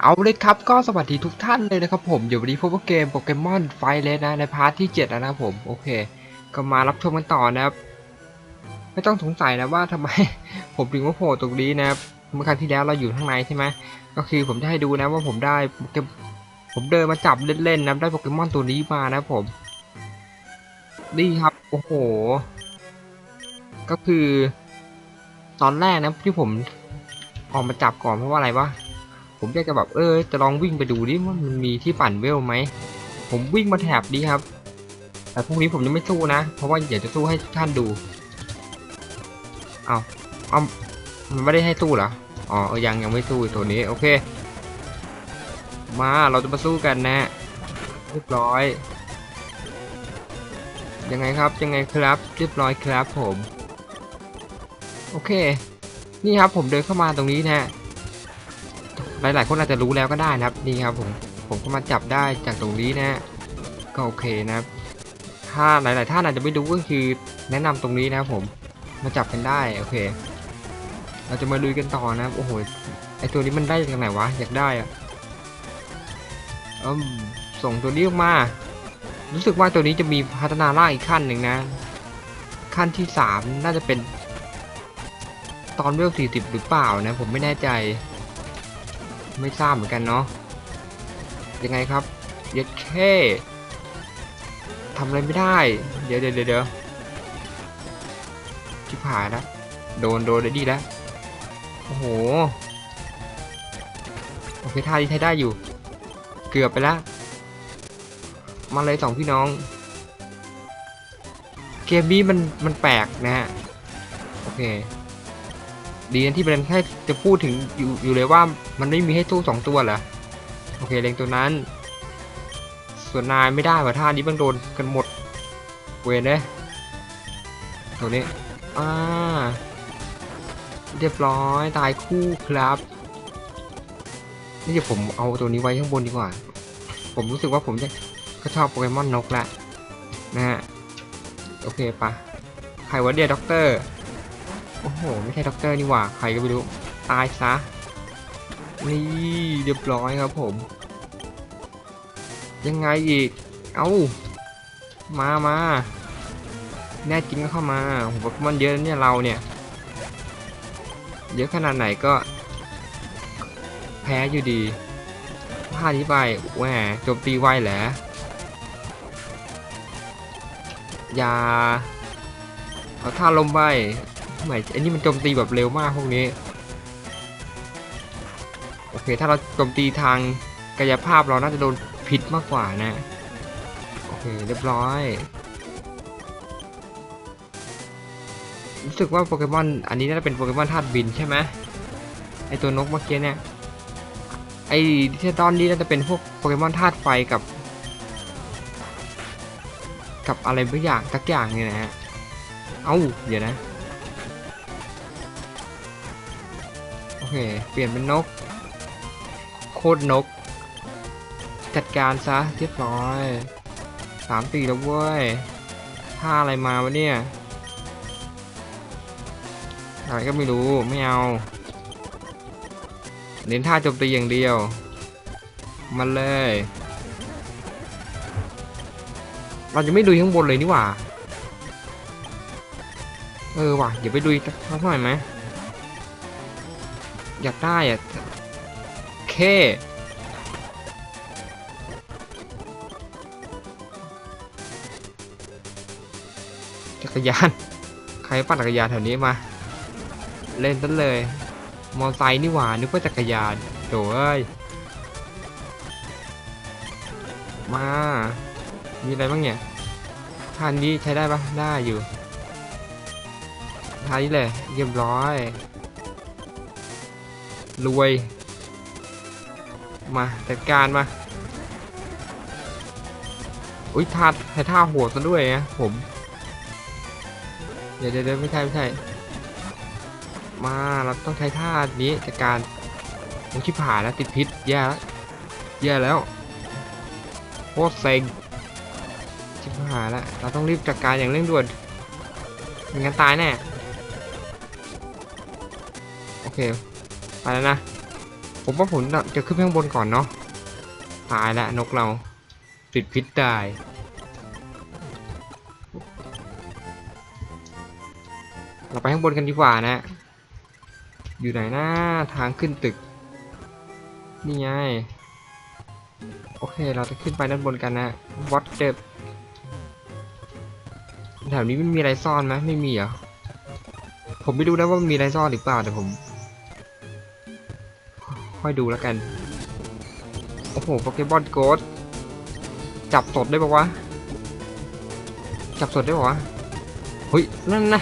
เอาเลยครับก็สวัสดีทุกท่านเลยนะครับผมเดี๋ยววันนี้พบกับเกมโปเกมอนไฟเลสนะในพาร์ทที่ 7 นะครับผมโอเค ก็มารับชมกันต่อนะครับ ไม่ต้องสงสัยนะว่าทำไม ผมถึงมาโผล่ตรงนี้นะครับเมื่อครั้งที่แล้วเราอยู่ข้างในใช่ไหมก็คือผมจะให้ดูนะว่าผมได้โปเกมผมเดินมาจับเล่นๆนะได้โปเกมอนตัวนี้มานะครับผมนี่ครับโอ้โห ก็คือ ตอนแรกนะที่ผมออกมาจับก่อนเพราะว่าอะไรวะ ผมอยากจะแบบเออจะลองวิ่งไปดูดิว่ามันมีที่ปั่นเวลไหม ผมวิ่งมาแถบนี้ครับ แต่พรุ่งนี้ผมยังไม่สู้นะ เพราะว่าอยากจะสู้ให้ทุกท่านดู เอาเอามันไม่ได้ให้สู้เหรอ อ๋อยังยังไม่สู้ตัวนี้โอเค มาเราจะมาสู้กันนะเรียบร้อย ยังไงครับยังไงครับเรียบร้อยครับผม โอเค นี่ครับผมเดินเข้ามาตรงนี้นะ หลาย ๆ คนอาจจะรู้แล้วก็ได้นะครับนี่ครับผมผมก็มาจับได้จากตรงนี้นะฮะก็โอเคนะครับถ้าหลาย ๆ ท่านอาจจะไม่รู้ก็คือแนะนำตรงนี้นะครับผมมาจับกันได้โอเค เราจะมาลุยกันต่อนะครับโอ้โหไอตัวนี้มันได้จากไหนวะอยากได้อะอืมส่งตัวนี้ออกมา รู้สึกว่าตัวนี้จะมีพัฒนาร่างอีกขั้นหนึ่งนะ ขั้นที่สามน่าจะเป็นตอนเวลสี่สิบหรือเปล่านะ ผมไม่แน่ใจ ไม่ทราบเหมือนกันเนาะยังไงครับเย็ดแค่ทำอะไรไม่ได้เดี๋ยวเดี๋ยวเดี๋ยวเดี๋ยวชิบหายแล้วโดนโดนได้ดีแล้วโอ้โหโอเคท่าที่ใช้ได้อยู่ เกือบไปแล้วมาเลยสองพี่น้อง เกมนี้มันมันแปลกนะฮะ โอเค ดีนะที่มันแค่จะพูดถึงอยู่อยู่เลยว่ามันไม่มีให้สู้สองตัวเหรอโอเคเล็งตัวนั้น ส่วนนายไม่ได้ว่าท่านี้มันโดนกันหมดเวนเลยตัวนี้อ่าเรียบร้อยตายคู่ครับนี่เดี๋ยวผมเอาตัวนี้ไว้ข้างบนดีกว่า ผมรู้สึกว่าผมจะก็ชอบโปเกมอนนกแหละนะฮะโอเคปะใครวะเดียด็อกเตอร์ อ้โห ไม่ใช่ด็อกเตอร์นี่หว่า ใครก็ไม่รู้ ตายซะ นี่เรียบร้อยครับผม ยังไงอีก เอา้า มามาแน่จริงก็เข้ามาโอ้โหมอนเยอะนะเนี่ยเราเนี่ย เยอะขนาดไหนก็ แพ้อยู่ดีพลาดที่ไปแหวโจมตีไวแหละอย่าเอาท่าลมไป ทำไมอ้นี่มันโจมตีแบบเร็วมากพวกนี้ โอเค ถ้าเราโจมตีทางกายภาพเราน่าจะโดนพิษมากกว่านะ โอเค เรียบร้อย รู้สึกว่าโปเกมอน อันนี้น่าจะเป็นโปเกมอนธาตุบินใช่ไหมไอตัวนกเมื่อกี้เนี่ย ไอดิเทตอนนี้น่าจะเป็นพวกโปเกมอนธาตุไฟกับ กับอะไรบางอย่างสักอย่างเนี่ยนะฮะเอ้า เดี๋ยวนะ เค เปลี่ยนเป็นนก โคตรนก จัดการซะเรียบร้อยสามตีแล้วเว้ยท่าอะไรมาวะเนี่ย อะไรก็ไม่รู้ไม่เอา เน้นท่าโจมตีอย่างเดียว มันเลย เราจะไม่ดูข้างบนเลยนี่หว่า เออว่ะเดี๋ยวไปดูสักหน่อยไหม อยากได้อะเคจักรยาน ใครปั่นจักรยานแถวนี้มา เล่นตั้นเลย มอไซค์นี่หว่านึกว่าจักรยานโถ่เอ้ยมา มีอะไรบ้างเนี่ยท่านนี้ใช้ได้ปะได้อยู่ท่านี้เลยเรียบร้อย รวย มาจัดการมา อุ้ยท่าใช้ท่าโหดซะด้วยนะผม เดี๋ยวเดี๋ยวไม่ใช่ไม่ใช่ มา เราต้องใช้ท่านี้จัดการผมชิบหายแล้วติดพิษแย่แล้วแย่แล้วโคตรเซ็งชิบหายแล้ว เราต้องรีบจัดการอย่างเร่งด่วนไม่งั้นตายแน่ โอเค ไปแล้วนะ ผมว่าผมจะขึ้นข้างบนก่อนเนาะตายแล้วนกเรา ติดพิษตายเราไปข้างบนกันดีกว่านะ อยู่ไหนนะทางขึ้นตึก นี่ไง โอเค เราจะขึ้นไปด้านบนกันนะวัดเจ็บแถวนี้มันมีอะไรซ่อนไหมไม่มีเหรอ ผมไม่รู้นะว่ามันมีอะไรซ่อนหรือเปล่าแต่ผม ค่อยดูแล้วกัน โอ้โหโปเกมอนโกดจับสดได้ปะวะ จับสดได้ปะวะเฮ้ยนั่นนะ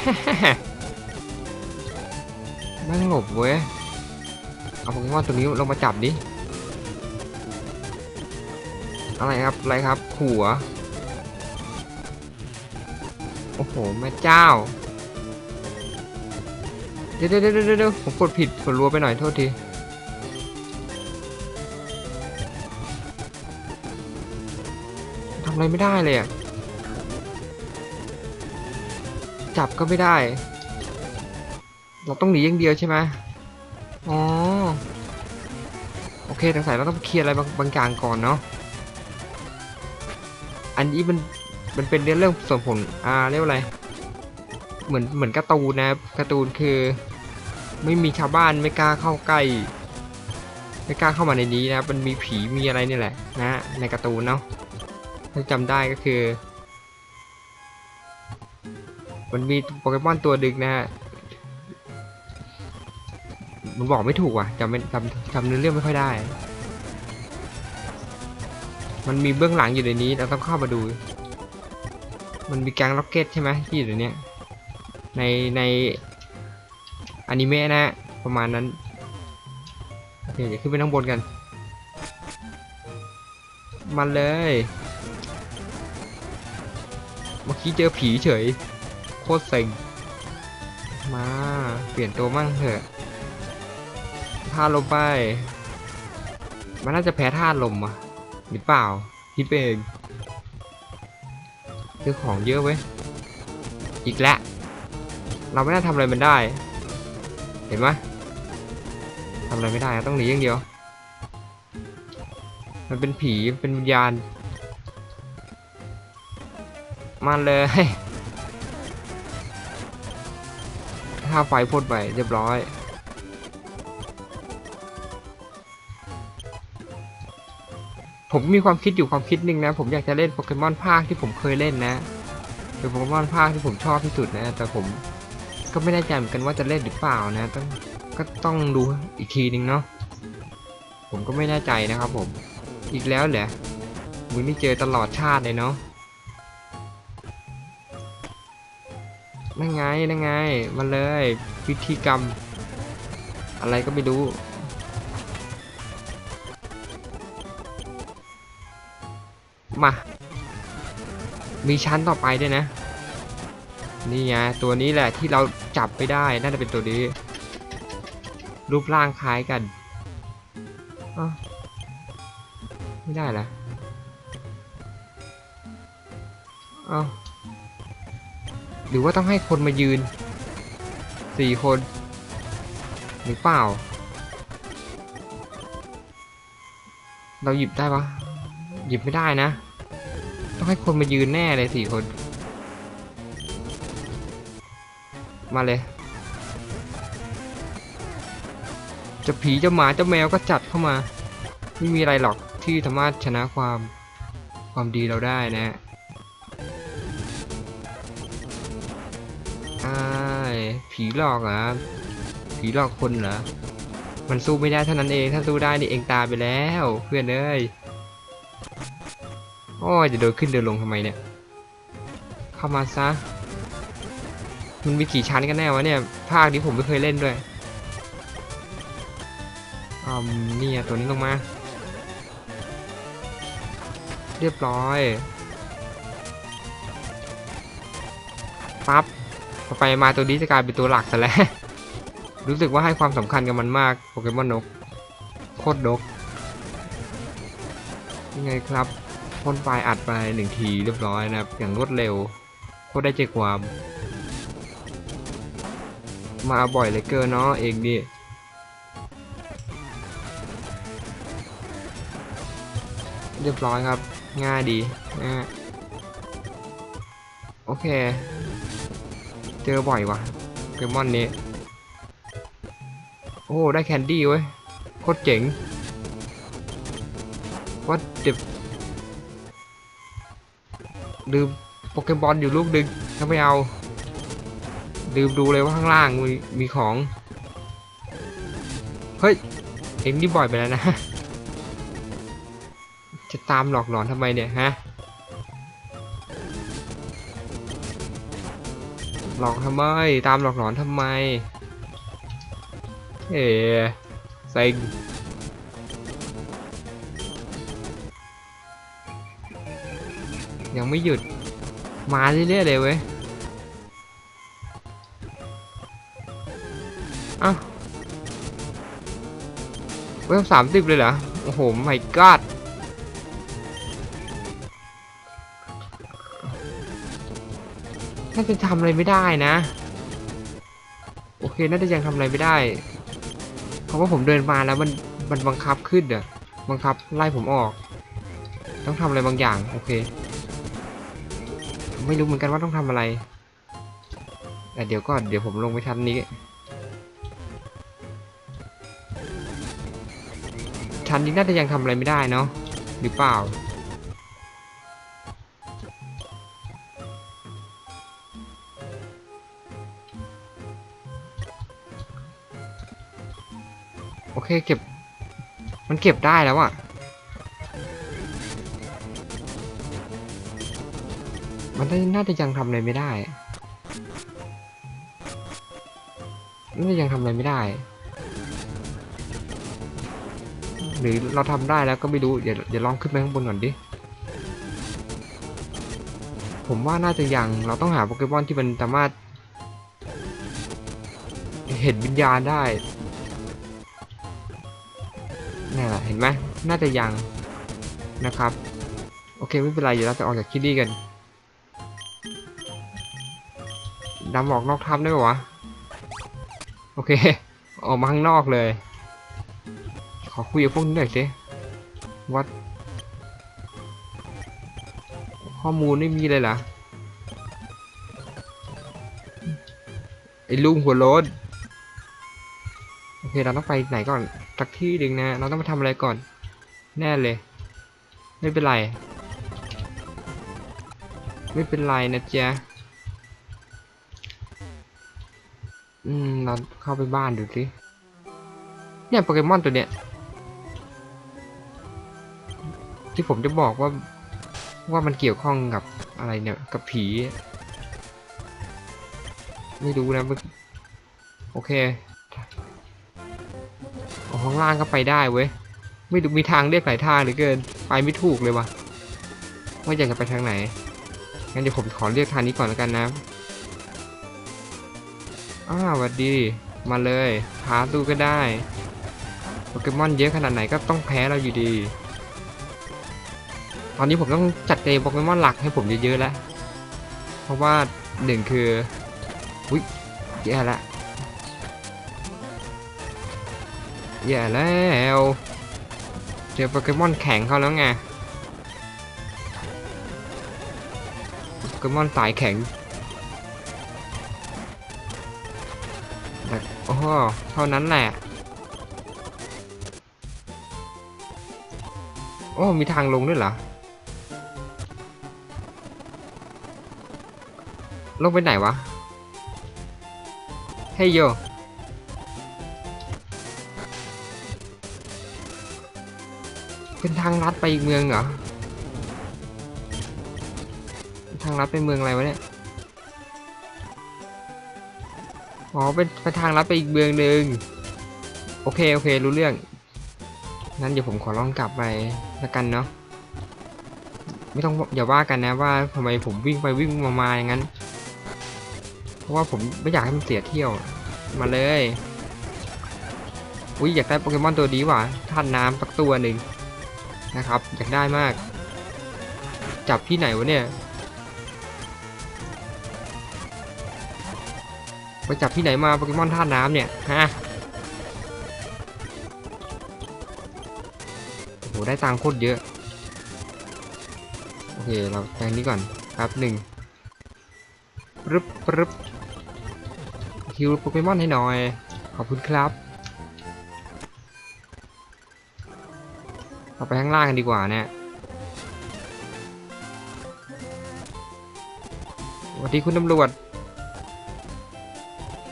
แม่งหลบเว้ย เอาโปเกมอนตัวนี้ลงมาจับดิ อะไรครับ อะไรครับ หัว โอ้โห แม่เจ้า เดี๋ยวเดี๋ยวเดี๋ยวเดี๋ยวผมกดผิดกดรัวไปหน่อยโทษทีำอะไรไม่ได้เลยอะจับก็ไม่ได้ เราต้องหนีอย่างเดียวใช่ไหมอ๋อ โอเคสงสัยเราต้องเคลียร์อะไรบางบางอย่างก่อนเนาะ อันนี้มันมันเป็นเรื่องเรื่องส่วนผลอ่าเรียกว่าอะไร เหมือนเหมือนการ์ตูนนะการ์ตูนคือ ไม่มีชาวบ้านไม่กล้าเข้าใกล้ ไม่กล้าเข้ามาในนี้นะ มันมีผีมีอะไรนี่แหละนะ ในการ์ตูนเนาะ ถ้าจำได้ก็คือ มันมีโปเกมอนตัวดึกนะฮะมันบอกไม่ถูกว่ะจำไม่จำจำเนื้อเรื่องไม่ค่อยได้ มันมีเบื้องหลังอยู่ในนี้เราต้องเข้ามาดู มันมีแก๊งล็อกเก็ตใช่ไหมที่อยู่ในนี้ในในอนิเมะนะฮะประมาณนั้นโอเคเดี๋ยวขึ้นไปข้างบนกัน มันเลย เมื่อกี้เจอผีเฉย โคตรเซ็ง มาเปลี่ยนตัวมั่งเถอะท่าลมไป มันน่าจะแพ้ท่าลมอะหรือเปล่าคิดไปเองซื้อของเยอะเว้ย อีกแล้ว เราไม่น่าทำอะไรมันได้ เห็นไหมทำอะไรไม่ได้ต้องหนีอย่างเดียว มันเป็นผี เป็นวิญญาณ มาเลยถ้าไฟพ่นไปเรียบร้อย ผมมีความคิดอยู่ความคิดหนึ่งนะ ผมอยากจะเล่นโปเกมอนภาคที่ผมเคยเล่นนะเป็นโปเกมอนภาคที่ผมชอบที่สุดนะ แต่ผมก็ไม่แน่ใจเหมือนกันว่าจะเล่นหรือเปล่านะ ต้องก็ต้องดูอีกทีนึงเนาะผมก็ไม่แน่ใจนะครับผม อีกแล้วเหรอมึงนี่เจอตลอดชาติเลยเนาะ นั่นไงนั่นไงมาเลยพิธีกรรม อะไรก็ไม่รู้มา มีชั้นต่อไปด้วยนะ นี่ไงตัวนี้แหละที่เราจับไปได้ น่าจะเป็นตัวนี้ รูปร่างคล้ายกันอ้าวไม่ได้ละอ้าว รือว่าต้องให้คนมายืนสี่คน หรือเปล่า เราหยิบได้ปะหยิบไม่ได้นะ ต้องให้คนมายืนแน่เลยสี่คน มาเลย จะผีจะหมาจะแมวก็จัดเข้ามา ไม่มีอะไรหรอกที่สามารถชนะความความดีเราได้นะ ผีหลอกเหรอผีหลอกคนเหรอ มันสู้ไม่ได้เท่านั้นเอง ถ้าสู้ได้นี่เองตายไปแล้ว เพื่อนเอ้ยโอ้ยจะเดินขึ้นเดินลงทำไมเนี่ย เข้ามาซะ มันมีกี่ชั้นกันแน่วะเนี่ย ภาคนี้ผมไม่เคยเล่นด้วยอืมนี่ไงตัวนี้ลงมา เรียบร้อย ปั๊บ ไปมาตัวนี้จะกลายเป็นตัวหลักซะแล้ว รู้สึกว่าให้ความสำคัญกับมันมากโปเกมอนนกโคตรนกยังไงครับพ่นไฟอัดไปหนึ่งทีเรียบร้อยนะครับ อย่างรวดเร็วโคตรได้ใจความ มาบ่อยเลยเกินเนาะเองนี่เรียบร้อยครับ ง่ายดีนะโอเค เจอบ่อยว่ะเกมอนนี้ โอ้ ได้แคนดี้เว้ย โคตรเจ๋งว่าเด็บลืมโปเกมบอนอยู่ลูกดึงถ้าไม่เอา ลืมดูเลยว่าข้างล่างมีมีของ เฮ้ย เอ็งนี่บ่อยไปแล้วนะ จะตามหลอกหลอนทำไมเนี่ยฮะ หลอกทำไม ตามหลอกหลอนทำไม เอ๋เซ็งยังไม่หยุด มาเรื่อยๆเลยเว้ยเอ้าเว็บสามสิบเลยเหรอ โอ้โหไม่กอด น่าจะทำอะไรไม่ได้นะ โอเค น่าจะยังทำอะไรไม่ได้ เพราะว่าผมเดินมาแล้วมันมันบังคับขึ้นอะบังคับไล่ผมออก ต้องทำอะไรบางอย่าง โอเค ไม่รู้เหมือนกันว่าต้องทำอะไรแต่เดี๋ยวก่อน เดี๋ยวผมลงไปชั้นนี้ ชั้นนี้น่าจะยังทำอะไรไม่ได้เนาะ หรือเปล่า เก็บ มันเก็บได้แล้วอะมันน่าน่าจะยังทำอะไรไม่ได้น่าจะยังทำอะไรไม่ได้ หรือเราทำได้แล้วก็ไม่รู้เดี๋ยวเดี๋ยวลองขึ้นไปข้างบนก่อนดิ ผมว่าน่าจะยังเราต้องหาโปเกมอนที่มันสามารถ เห็นวิญญาณได้ เห็นไหมน่าจะยังนะครับ โอเคไม่เป็นไรเดี๋ยวเราจะออกจากที่นี่กันดำออกนอกถ้ำได้ปะวะ โอเค ออกมาข้างนอกเลย ขอคุยกับพวกนี้หน่อยสิวัด ข้อมูลไม่มีเลยเหรอไอ้ลุงหัวโล้น เคเราต้องไปไหนก่อนสักที่หนึ่งนะ เราต้องไปทำอะไรก่อน แน่เลย ไม่เป็นไร ไม่เป็นไรนะจ๊ะอืมเราเข้าไปบ้านดูสิเนี่ยโปเกมอนตัวเนี้ยที่ผมจะบอกว่าว่ามันเกี่ยวข้องกับอะไรเนี่ยกับผี ไม่รู้นะโอเค ข้างล่างก็ไปได้เว้ย ไม่มีทางเรียกหลายทางเหลือเกิน ไปไม่ถูกเลยว่ะว่าอยากจะไปทางไหน งั้นเดี๋ยวผมขอเรียกทางนี้ก่อนแล้วกันนะอ้าวสวัสดี มาเลยพาตู้ก็ได้โปเกมอนเยอะขนาดไหนก็ต้องแพ้เราอยู่ดี ตอนนี้ผมต้องจัดเตโปเกมอนหลักให้ผมเยอะๆแล้ว เพราะว่าหนึ่งคือ อุ๊ยแย่ละ แย่แล้วเจอโปเกมอนแข็งเขาแล้วไงโปเกมอนสายแข็งแต่โอ้โหเท่านั้นแหละ โอ้ มีทางลงด้วยเหรอ ลงไปไหนวะ เฮ้ยโย เป็นทางลัดไปอีกเมืองเหรอ ทางลัดไปเมืองอะไรวะเนี่ย อ๋อ เป็นไปทางลัดไปอีกเมืองหนึ่งโอเค โอเค รู้เรื่องงั้นเดี๋ยวผมขอลองกลับไปละกันเนาะ ไม่ต้องอย่าว่ากันนะว่าทำไมผมวิ่งไปวิ่งมามาอย่างนั้น เพราะว่าผมไม่อยากให้มันเสียเที่ยว มาเลย อุ้ยอยากได้โปเกมอนตัวนี้ว่ะธาตุน้ำสักตัวหนึ่ง นะครับ อยากได้มาก จับที่ไหนวะเนี่ยไปจับที่ไหนมาโปเกมอนธาตุน้ำเนี่ยฮะโอ้โหได้ตังค์โคตรเยอะ โอเค เราแปลงนี้ก่อนแป๊บหนึ่งปรึบปรึบฮิวโปเกมอนให้หน่อย ขอบคุณครับ เราไปข้างล่างกันดีกว่าเนี่ยสวัสดีคุณตำรวจ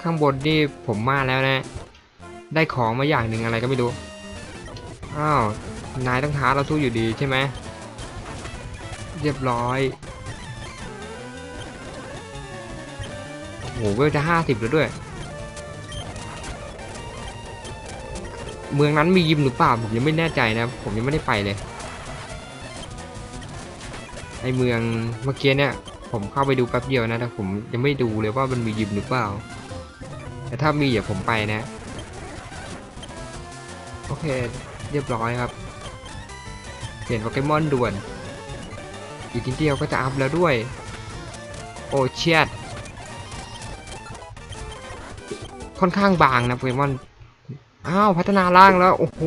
ข้างบนนี่ผมมาแล้วนะ ได้ของมาอย่างหนึ่งอะไรก็ไม่รู้ อ้าว นายต้องท้าเราสู้อยู่ดีใช่ไหม เรียบร้อยโอ้โหเวลจะห้าสิบแล้วด้วย เมืองนั้นมียิมหรือเปล่าผมยังไม่แน่ใจนะ ผมยังไม่ได้ไปเลยไอเมืองเมื่อกี้เนี่ยผมเข้าไปดูแป๊บเดียวนะแต่ผมยังไม่ดูเลยว่ามันมียิมหรือเปล่า แต่ถ้ามีเดี๋ยวผมไปนะ โอเคเรียบร้อยครับเปลี่ยนโปเกมอนด่วน อีกนิดเดียวก็จะอัพแล้วด้วย โอเชียดค่อนข้างบางนะโปเกมอน อ้าว พัฒนาล่างแล้ว โอ้โห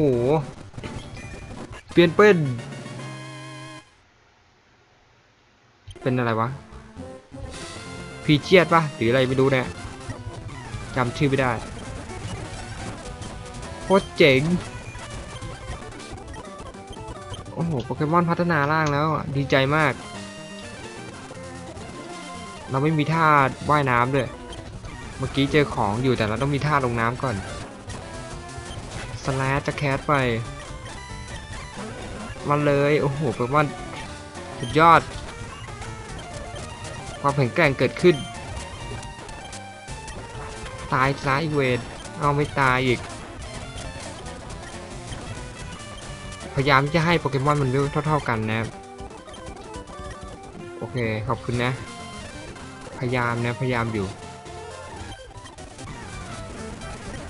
เปลี่ยนเป็น เป็นอะไรวะ พีเชียดปะหรืออะไรไม่รู้เนี่ยจำชื่อไม่ได้โคตรเจ๋ง โอ้โห โปเกมอนพัฒนาร่างแล้วดีใจมาก เราไม่มีท่าว่ายน้ำด้วย เมื่อกี้เจอของอยู่แต่เราต้องมีท่าลงน้ำก่อน สแลชจะแคสไป มาเลย โอ้โหโปเกมอนสุดยอด ความแข็งแกร่งเกิดขึ้น ตายซ้ายเวทเอาไม่ตายอีก พยายามจะให้โปเกมอนมันเวลเท่า ๆกันนะ โอเค ขอบคุณนะ พยายามนะ พยายามอยู่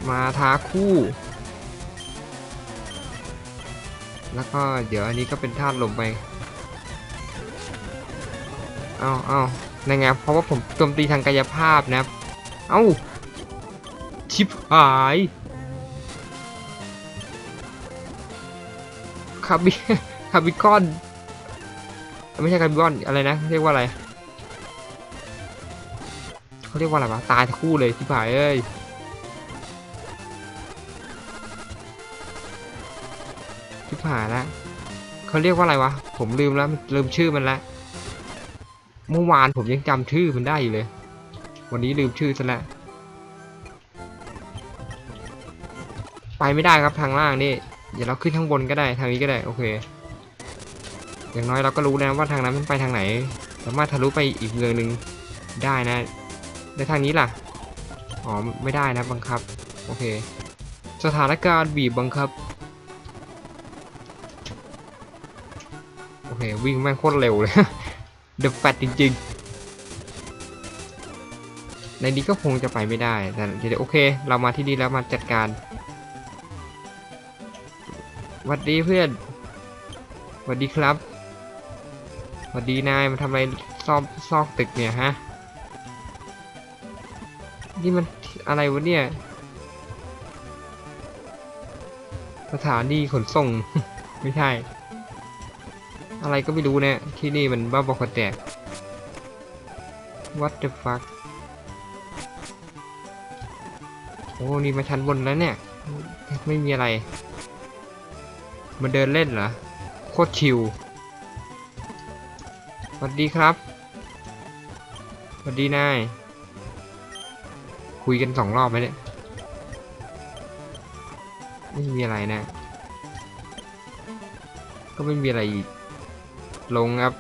มาท้าคู่ แล้วก็เดี๋ยวอันนี้ก็เป็นธาตุลมไป เอาเอาในไงเพราะว่าผมโจมตีทางกายภาพนะ เอ้า ชิบหายคาบิคาบิคอน ไม่ใช่คาบิคอนอะไรนะ เรียกว่าอะไร เขาเรียกว่าอะไรวะ ตายทั้งคู่เลยที่ผายเอ้ย ที่ายแล้วเขาเรียกว่าอะไรวะ ผมลืมแล้วลืมชื่อมันแล้วเมื่อวานผมยังจำชื่อมันได้อยู่เลย วันนี้ลืมชื่อซะแล้วไปไม่ได้ครับทางล่างนี่เดี๋ยวเราขึ้นข้างบนก็ได้ทางนี้ก็ได้โอเค อย่างน้อยเราก็รู้แล้วว่าทางนั้นมันไปทางไหน สามารถทะลุไปอีกเมืองหนึ่งได้นะแล้วทางนี้ล่ะอ๋อไม่ได้นะบังคับ โอเค สถานการณ์บีบบังคับ วิ่งแม่งโคตรเร็วเลย เดอะแฟตจริงๆ ในนี้ก็คงจะไปไม่ได้ แต่เดี๋ยวโอเค เรามาที่นี่แล้วมาจัดการหวัดดีเพื่อนหวัดดีครับหวัดดีนายมาทำอะไรซ่อกซอกตึกเนี่ยฮะ นี่มันอะไรวะเนี่ย สถานีขนส่ง ไม่ใช่ อะไรก็ไม่รู้เนี่ยที่นี่มันบ้าบอคอแตก What the fuck โอ้นี่มาชั้นบนแล้วเนี่ย ไม่มีอะไรมาเดินเล่นเหรอ โคตรชิลสวัสดีครับสวัสดีนาย คุยกันสองรอบไหมเนี่ย ไม่มีอะไรนะ ก็ไม่มีอะไรอีก ลงครับ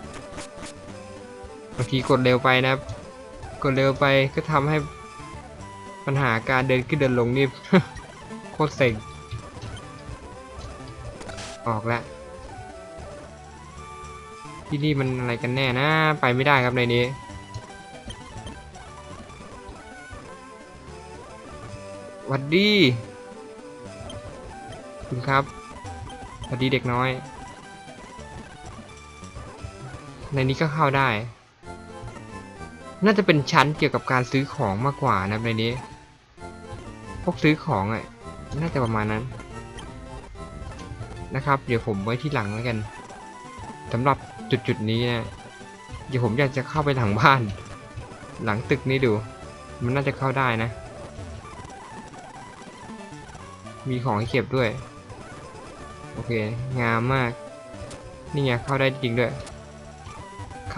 บางทีกดเร็วไปนะครับ กดเร็วไปก็ทำให้ปัญหาการเดินขึ้นเดินลงนี่โคตรเซ็งออกแล้วที่นี่มันอะไรกันแน่นะไปไม่ได้ครับในนี้หวัดดี คุณครับหวัดดีเด็กน้อย ในนี้ก็เข้าได้ น่าจะเป็นชั้นเกี่ยวกับการซื้อของมากกว่านะในนี้ พวกซื้อของอะ น่าจะประมาณนั้น นะครับ เดี๋ยวผมไว้ที่หลังแล้วกันสำหรับจุดจุดนี้นะเดี๋ยวผมอยากจะเข้าไปหลังบ้าน หลังตึกนี้ดู มันน่าจะเข้าได้นะ มีของให้เก็บด้วย โอเค งามมาก นี่ไงเข้าได้จริงด้วย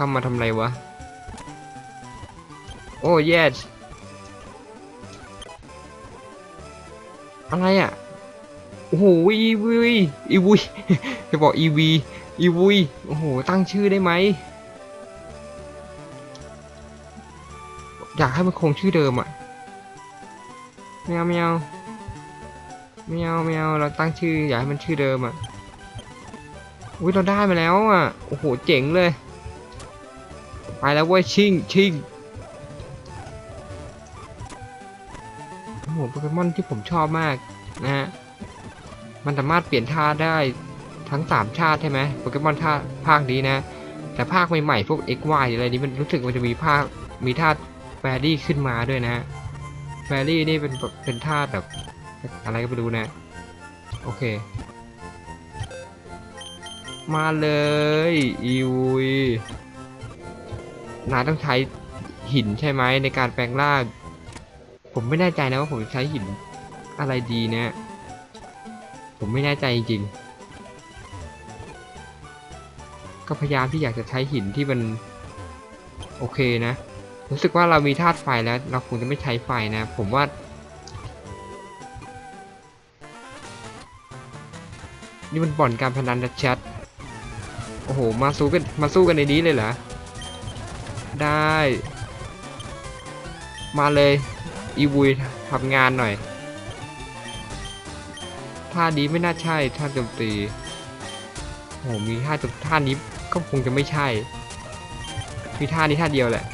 เข้ามาทำไรวะ โอ้เยสอะไรอะ โอ้โหอีวีอีวีจะบอกอีวีอีวีโอ้โห ตั้งชื่อได้ไหม อยากให้มันคงชื่อเดิมอะไม่เอาไม่เอาไม่เอาไม่เอาเราตั้งชื่ออยากให้มันชื่อเดิมอะอุ้ยเราได้มาแล้วอะ โอ้โห เจ๋งเลย ไปแล้วเว้ยชิงชิงโอ้โหโปเกมอนที่ผมชอบมากนะฮะมันสามารถเปลี่ยนท่าได้ทั้งสามชาติใช่ไหมโปเกมอนท่าภาคนี้นะ แต่ภาคใหม่ๆพวก X Y อะไรนี้มันรู้สึกมันจะมีภาคมีท่าแฟรี่ขึ้นมาด้วยนะแฟรี่นี่เป็นเป็นท่าแบบอะไรก็ไม่รู้นะ โอเค มาเลยอีวุย นายต้องใช้หินใช่ไหมในการแปลงร่าง ผมไม่แน่ใจนะว่าผมใช้หินอะไรดีเนะผมไม่แน่ใจจริงๆก็พยายามที่อยากจะใช้หินที่มันโอเคนะ รู้สึกว่าเรามีธาตุไฟแล้ว เราคงจะไม่ใช้ไฟนะ ผมว่า นี่มันบ่อนการพนันชัดๆโอ้โห มาสู้กัน มาสู้กันในนี้เลยเหรอ ได้ มาเลย อีวุยทำงานหน่อยท่านี้ไม่น่าใช่ท่าโจมตีโอ้โหมีท่าโจท่านี้ก็คงจะไม่ใช่มีท่านี้ท่าเดียวแหละ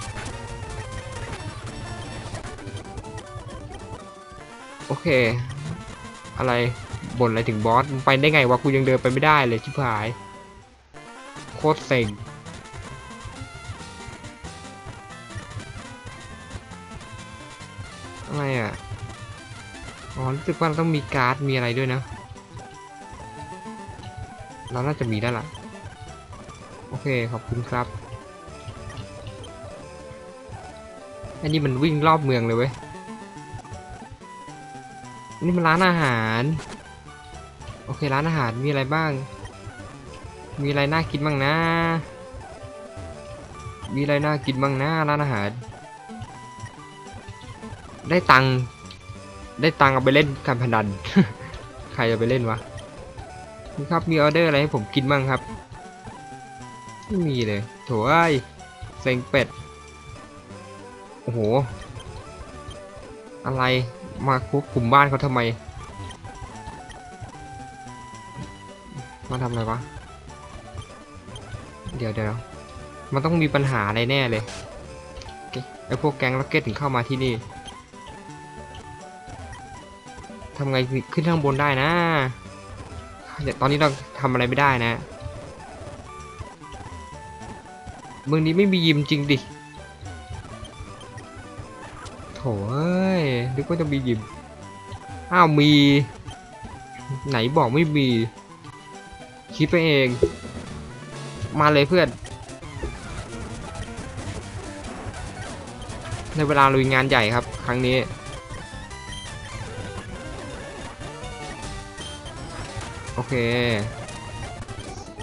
โอเค อะไรบ่นอะไรถึงบอสไปได้ไงวะกูยังเดินไปไม่ได้เลยชิบหาย โคตรเซ็ง รู้สึกว่าเราต้องมีการ์ดมีอะไรด้วยนะ เราน่าจะมีได้ละโอเคขอบคุณครับอันนี้มันวิ่งรอบเมืองเลยเว้ยนี่มันร้านอาหาร โอเคร้านอาหารมีอะไรบ้าง มีอะไรน่ากินบ้างนะ มีอะไรน่ากินบ้างนะร้านอาหาร ได้ตังค์ ได้ตังค์เอาไปเล่นการพนัน ใครจะไปเล่นวะนี่ครับมีออเดอร์อะไรให้ผมกินบ้างครับ ไม่มีเลยโถ่เอ้เซ็งเป็ด โอ้โห อะไรมาคุกกลุ่มบ้านเขาทำไม มาทำอะไรวะ เดี๋ยวเดี๋ยวมันต้องมีปัญหาอะไรแน่เลยไอพวกแก๊งล็อกเก็ตถึงเข้ามาที่นี่ ทำไงขึ้นข้างบนได้นะเดี๋ยวตอนนี้เราทำอะไรไม่ได้นะ เมืองนี้ไม่มียิมจริงดิโถ่เอ้ยนึกว่าจะมียิม อ้าวมี ไหนบอกไม่มี คิดไปเอง มาเลยเพื่อน ในเวลาลุยงานใหญ่ครับ ครั้งนี้ โอเค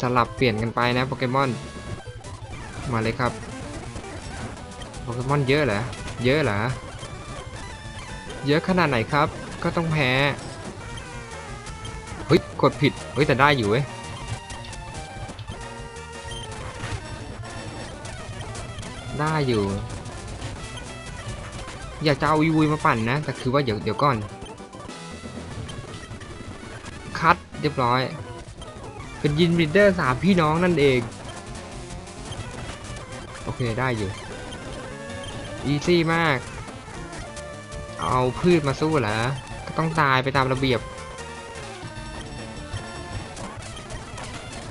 สลับเปลี่ยนกันไปนะโปเกมอน มาเลยครับ โปเกมอนเยอะเหรอ เยอะเหรอ เยอะขนาดไหนครับ ก็ต้องแพ้ เฮ้ย กดผิด เฮ้ย แต่ได้อยู่เว้ยได้อยู่ อยากจะเอาวีวุยมาปั่นนะ แต่คือว่าเดี๋ยวเดี๋ยวก่อน เรียบร้อย เป็นยินบิดเดอร์สามพี่น้องนั่นเอง โอเคได้อยู่อีซี่มาก เอาพืชมาสู้เหรอ ก็ต้องตายไปตามระเบียบ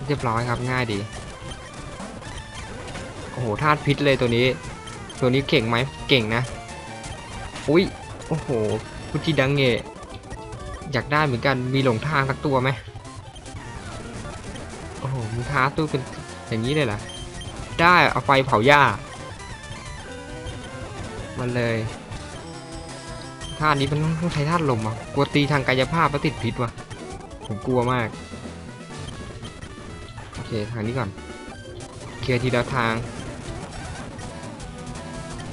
เรียบร้อยครับง่ายดี โอ้โหธาตุพิษเลยตัวนี้ ตัวนี้เก่งไหมเก่งนะ อุ้ย โอ้โหพุจิดังเงะ อยากได้เหมือนกันมีหลงทางสักตัวไหมโอ้โหมึงท้าตู้เป็นอย่างนี้เลยเหรอได้เอาไฟเผาหญ้ามันเลยท่านี้มันต้องใช้ธาลมอะกลัวตีทางกายภาพแล้วติดพิษว่ะผมกลัวมากโอเคทางนี้ก่อนเคลียร์ทีละทาง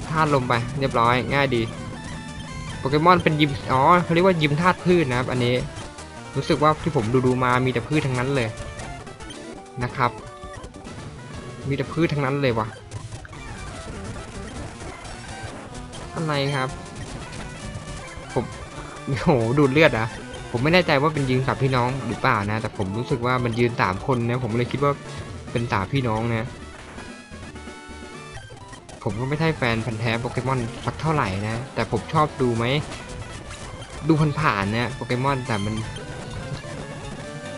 ธาลมไปเรียบร้อยง่ายดี โปเกมอนเป็นยิม อ๋อเขาเรียกว่ายิมธาตุพืชนะครับ อันนี้ รู้สึกว่าที่ผมดูดูมามีแต่พืชทั้งนั้นเลยนะครับ มีแต่พืชทั้งนั้นเลยว่ะอะไรครับ ผมโอ้โหดูดเลือดอะผมไม่แน่ใจว่าเป็นยิงสามพี่น้องหรือเปล่านะ แต่ผมรู้สึกว่ามันยืนสามคนนะ ผมเลยคิดว่าเป็นสามพี่น้องนะ ผมก็ไม่ใช่แฟนพันธุ์แท้โปเกมอนสักเท่าไหร่นะ แต่ผมชอบดูไหม ดูผ่านๆนะโปเกมอนแต่มัน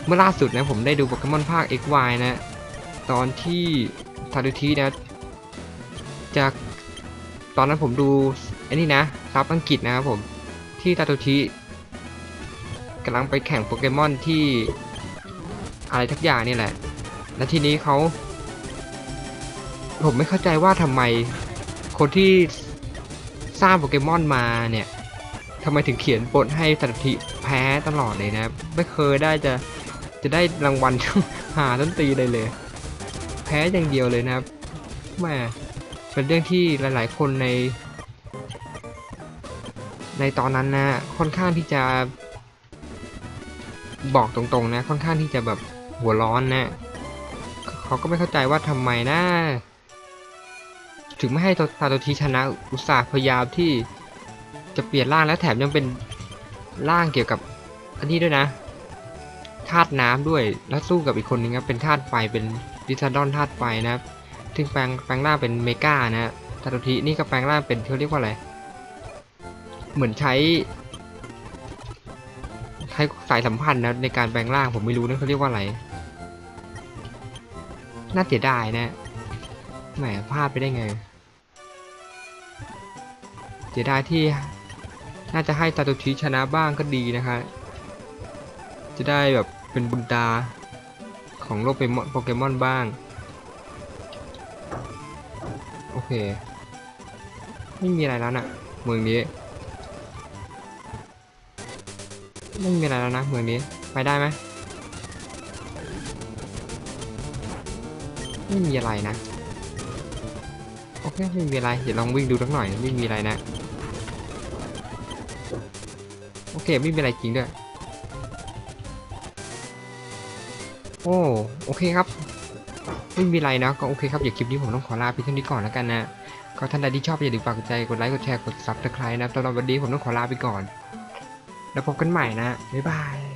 เมื่อล่าสุดนะผมได้ดูโปเกมอนภาค XY นะ ตอนที่ทารุทีนะ จากตอนนั้นผมดูไอ้นี่นะซับอังกฤษนะครับผมที่ทารุทีกำลังไปแข่งโปเกมอนที่อะไรทักอย่างนี่แหละ แล้วทีนี้เขา ผมไม่เข้าใจว่าทำไมคนที่สร้างโปเกมอนมาเนี่ยทำไมถึงเขียนบทให้ทารุทีแพ้ตลอดเลยนะไม่เคยได้จะจะได้รางวัล หาต้นตรีเลยเลย แพ้อย่างเดียวเลยนะครับแม่เป็นเรื่องที่หลาย ๆ คนใน ในตอนนั้นนะค่อนข้างที่จะ บอกตรงๆนะ ค่อนข้างที่จะแบบหัวร้อนนะเขาก็ไม่เข้าใจว่าทำไมนะ ถึงไม่ให้ซาโตชิชนะอุตสาห์พยายามที่จะเปลี่ยนร่างและแถมยังเป็นร่างเกี่ยวกับอันนี้ด้วยนะธาตุน้ำด้วยแล้วสู้กับอีกคนนึงครับเป็นธาตุไฟเป็นดิซาดอนธาตุไฟนะครับซึ่งแปลงแปลงร่างเป็นเมกานะฮะทาโตทินี่ก็แปลงร่างเป็นเขาเรียกว่าอะไรเหมือนใช้ใช้สายสัมพันธ์นะในการแปลงร่างผมไม่รู้นะเขาเรียกว่าอะไรน่าเสียดายนะแหมพลาดไปได้ไง เสียดายที่น่าจะให้ซาโตชิชนะบ้างก็ดีนะคะ จะได้แบบเป็นบุญตาของโลกโปเกมอนบ้าง โอเค ไม่มีอะไรแล้วนะเมืองนี้ ไม่มีอะไรแล้วนะเมืองนี้ ไปได้ไหมไม่มีอะไรนะ ไม่มีอะไรเดี๋ยวลองวิ่งดูสักหน่อยไม่มีอะไรนะ โอเคไม่มีอะไรจริงด้วย โอ้โอเคครับ ไม่มีอะไรนะก็โอเคครับอย่าคลิปนี้ผมต้องขอลาเพียงเท่านี้ก่อนแล้วกันนะก็ท่านใดที่ชอบอย่าลืมฝากกดใจกดไลค์กดแชร์กดซับสไครต์นะสำหรับวันนี้ผมต้องขอลาไปก่อน แล้วพบกันใหม่นะบ๊ายบาย